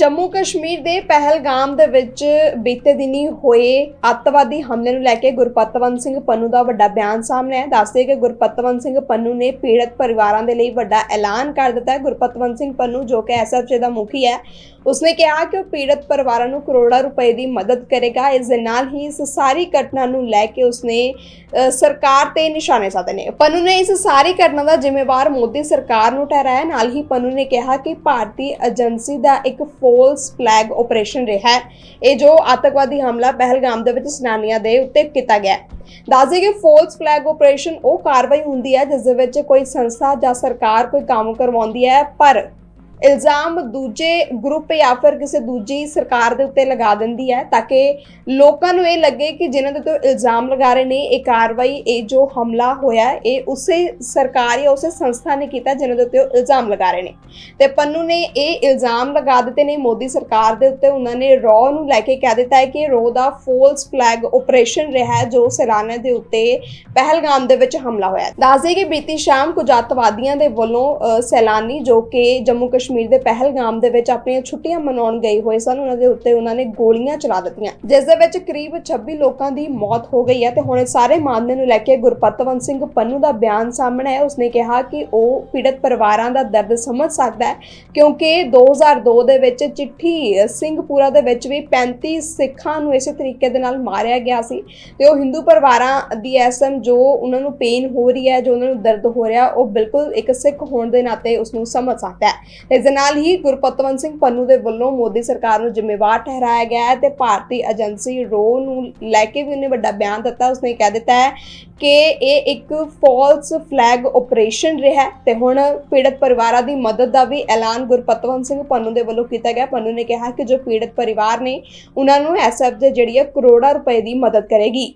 ਜੰਮੂ ਕਸ਼ਮੀਰ ਦੇ ਪਹਿਲਗਾਮ ਦੇ ਵਿੱਚ ਬੀਤੇ ਦਿਨੀ ਹੋਏ ਅੱਤਵਾਦੀ ਹਮਲੇ ਨੂੰ ਲੈ ਕੇ ਗੁਰਪਤਵੰਤ ਸਿੰਘ ਪੰਨੂ ਦਾ ਵੱਡਾ ਬਿਆਨ ਸਾਹਮਣੇ ਆਇਆ। ਦੱਸਦੇ ਕਿ ਗੁਰਪਤਵੰਤ ਸਿੰਘ ਪੰਨੂ ਨੇ ਪੀੜਤ ਪਰਿਵਾਰਾਂ ਦੇ ਲਈ ਵੱਡਾ ਐਲਾਨ ਕਰ ਦਿੱਤਾ। ਹੈ ਗੁਰਪਤਵੰਤ ਸਿੰਘ ਪੰਨੂ ਜੋ ਕਿ ਐਸਐਫਜੇ ਦਾ ਮੁਖੀ ਹੈ, ਉਸਨੇ ਕਿਹਾ ਕਿ ਉਹ ਪੀੜਤ ਪਰਿਵਾਰਾਂ ਨੂੰ ਕਰੋੜਾਂ ਰੁਪਏ ਦੀ ਮਦਦ ਕਰੇਗਾ। ਇਸ ਦੇ ਨਾਲ ਹੀ ਇਸ ਸਾਰੀ ਘਟਨਾ ਨੂੰ ਲੈ ਕੇ ਉਸਨੇ ਸਰਕਾਰ ਤੇ ਨਿਸ਼ਾਨੇ ਸਾਧੇ ਨੇ। ਪੰਨੂ ਨੇ ਇਸ ਸਾਰੀ ਘਟਨਾ ਦਾ ਜ਼ਿੰਮੇਵਾਰ ਮੋਦੀ ਸਰਕਾਰ ਨੂੰ ਠਹਿਰਾਇਆ। ਨਾਲ ਹੀ ਪੰਨੂ ਨੇ ਕਿਹਾ ਕਿ ਭਾਰਤੀ ਏਜੰਸੀ ਦਾ ਇੱਕ ਫੋਲਸ ਫਲੈਗ ਆਪਰੇਸ਼ਨ ਰਿਹਾ ਹੈ ਇਹ ਜੋ ਆਤੰਕਵਾਦੀ ਹਮਲਾ ਪਹਿਲਗਾਮ ਦੇ ਵਿੱਚ ਸੈਲਾਨੀਆਂ ਦੇ ਉੱਤੇ ਕੀਤਾ ਗਿਆ ਹੈ। ਦੱਸਦੇ ਕਿ ਫੋਲਸ ਫਲੈਗ ਆਪਰੇਸ਼ਨ ਉਹ ਕਾਰਵਾਈ ਹੁੰਦੀ ਹੈ, ਜਿਸ ਦੇ ਵਿੱਚ ਕੋਈ ਸੰਸਥਾ ਜਾਂ ਸਰਕਾਰ ਕੋਈ ਕੰਮ ਕਰਵਾਉਂਦੀ ਹੈ, ਪਰ ਇਲਜ਼ਾਮ ਦੂਜੇ ਗਰੁੱਪ ਜਾਂ ਫਿਰ ਕਿਸੇ ਦੂਜੀ ਸਰਕਾਰ ਦੇ ਉੱਤੇ ਲਗਾ ਦਿੰਦੀ ਹੈ ਤਾਂ ਕਿ ਲੋਕਾਂ ਨੂੰ ਇਹ ਲੱਗੇ ਕਿ ਜਿਨ੍ਹਾਂ ਦੇ ਉੱਤੇ ਇਲਜ਼ਾਮ ਲਗਾ ਰਹੇ ਨੇ, ਇਹ ਕਾਰਵਾਈ, ਇਹ ਜੋ ਹਮਲਾ ਹੋਇਆ, ਇਹ ਉਸੇ ਸਰਕਾਰ ਜਾਂ ਉਸੇ ਸੰਸਥਾ ਨੇ ਕੀਤਾ ਜਿਨ੍ਹਾਂ ਦੇ ਉੱਤੇ ਇਲਜ਼ਾਮ ਲਗਾ ਰਹੇ ਨੇ ਤੇ ਪੰਨੂ ਨੇ ਇਹ ਇਲਜ਼ਾਮ ਲਗਾ ਦਿੱਤੇ ਨੇ ਮੋਦੀ ਸਰਕਾਰ ਦੇ ਉੱਤੇ ਉਹਨਾਂ ਨੇ ਰੋ ਨੂੰ ਲੈ ਕੇ ਕਹਿ ਦਿੱਤਾ ਹੈ ਕਿ ਰੋ ਦਾ ਫੋਲਸ ਫਲੈਗ ਆਪਰੇਸ਼ਨ ਰਿਹਾ ਹੈ, ਜੋ ਸੈਲਾਨੀਆਂ ਦੇ ਉੱਤੇ ਪਹਿਲਗਾਮ ਦੇ ਵਿੱਚ ਹਮਲਾ ਹੋਇਆ ਹੈ। ਦੱਸਦੇ ਕਿ ਬੀਤੀ ਸ਼ਾਮ ਕੁਝ ਅੱਤਵਾਦੀਆਂ ਦੇ ਵੱਲੋਂ ਸੈਲਾਨੀ ਜੋ ਕਿ ਜੰਮੂ ਕਸ਼ਮੀਰ ਕਸ਼ਮੀਰ ਦੇ ਪਹਿਲਗਾਮ ਦੇ ਵਿੱਚ ਆਪਣੀਆਂ ਛੁੱਟੀਆਂ ਮਨਾਉਣ ਗਏ ਹੋਏ ਸਨ। ਉਹਨਾਂ ਦੇ ਉੱਤੇ ਉਹਨਾਂ ਨੇ ਗੋਲੀਆਂ ਚਲਾ ਦਿੱਤੀਆਂ। ਜਿਸ ਦੇ ਵਿੱਚ ਕਰੀਬ 26 ਲੋਕਾਂ ਦੀ ਮੌਤ ਹੋ ਗਈ ਹੈ ਤੇ ਹੁਣ ਸਾਰੇ ਮਾਮਲੇ ਨੂੰ ਲੈ ਕੇ ਗੁਰਪਤਵੰਤ ਸਿੰਘ ਪੰਨੂ ਦਾ ਬਿਆਨ ਸਾਹਮਣੇ ਹੈ ਉਸਨੇ ਕਿਹਾ ਕਿ ਉਹ ਪੀੜਤ ਪਰਿਵਾਰਾਂ ਦਾ ਦਰਦ ਸਮਝ ਸਕਦਾ ਹੈ, ਕਿਉਂਕਿ 2002 ਦੇ ਵਿੱਚ ਚਿੱਠੀ ਸਿੰਘਪੁਰਾ ਦੇ ਵਿੱਚ ਵੀ 35 ਸਿੱਖਾਂ ਨੂੰ ਇਸੇ ਤਰੀਕੇ ਦੇ ਨਾਲ ਮਾਰਿਆ ਗਿਆ ਸੀ ਤੇ ਉਹ ਹਿੰਦੂ ਪਰਿਵਾਰਾਂ ਦੀ ਐਸਐਮ ਜੋ ਉਹਨਾਂ ਨੂੰ ਪੇਨ ਹੋ ਰਹੀ ਹੈ, ਜੋ ਉਹਨਾਂ ਨੂੰ ਦਰਦ ਹੋ ਰਿਹਾ, ਉਹ ਬਿਲਕੁਲ ਇੱਕ ਸਿੱਖ ਹੋਣ ਦੇ ਨਾਤੇ ਉਸ ਨੂੰ ਸਮਝ ਸਕਦਾ ਹੈ। ਇਸ ਦੇ ਨਾਲ ਹੀ ਗੁਰਪਤਵੰਤ ਸਿੰਘ ਪੰਨੂ ਦੇ ਵੱਲੋਂ ਮੋਦੀ ਸਰਕਾਰ ਨੂੰ ਜ਼ਿੰਮੇਵਾਰ ਠਹਿਰਾਇਆ ਗਿਆ ਹੈ ਤੇ ਭਾਰਤੀ ਏਜੰਸੀ ਰੋ ਨੂੰ ਲੈ ਕੇ ਵੀ ਉਹਨੇ ਵੱਡਾ ਬਿਆਨ ਦਿੱਤਾ, ਉਸਨੇ ਕਹਿ ਦਿੱਤਾ ਹੈ ਕਿ ਇਹ ਇੱਕ ਫਾਲਸ ਫਲੈਗ ਆਪਰੇਸ਼ਨ ਰਿਹਾ ਹੈ ਤੇ ਹੁਣ ਪੀੜਤ ਪਰਿਵਾਰਾਂ ਦੀ ਮਦਦ ਦਾ ਵੀ ਐਲਾਨ ਗੁਰਪਤਵੰਤ ਸਿੰਘ ਪੰਨੂ ਦੇ ਵੱਲੋਂ ਕੀਤਾ ਗਿਆ। ਪੰਨੂ ਨੇ ਕਿਹਾ ਕਿ ਜੋ ਪੀੜਤ ਪਰਿਵਾਰ ਨੇ, ਉਹਨਾਂ ਨੂੰ ਐਸਐਫ ਦੇ ਜਿਹੜੀ ਹੈ ਕਰੋੜਾਂ ਰੁਪਏ ਦੀ ਮਦਦ ਕਰੇਗੀ।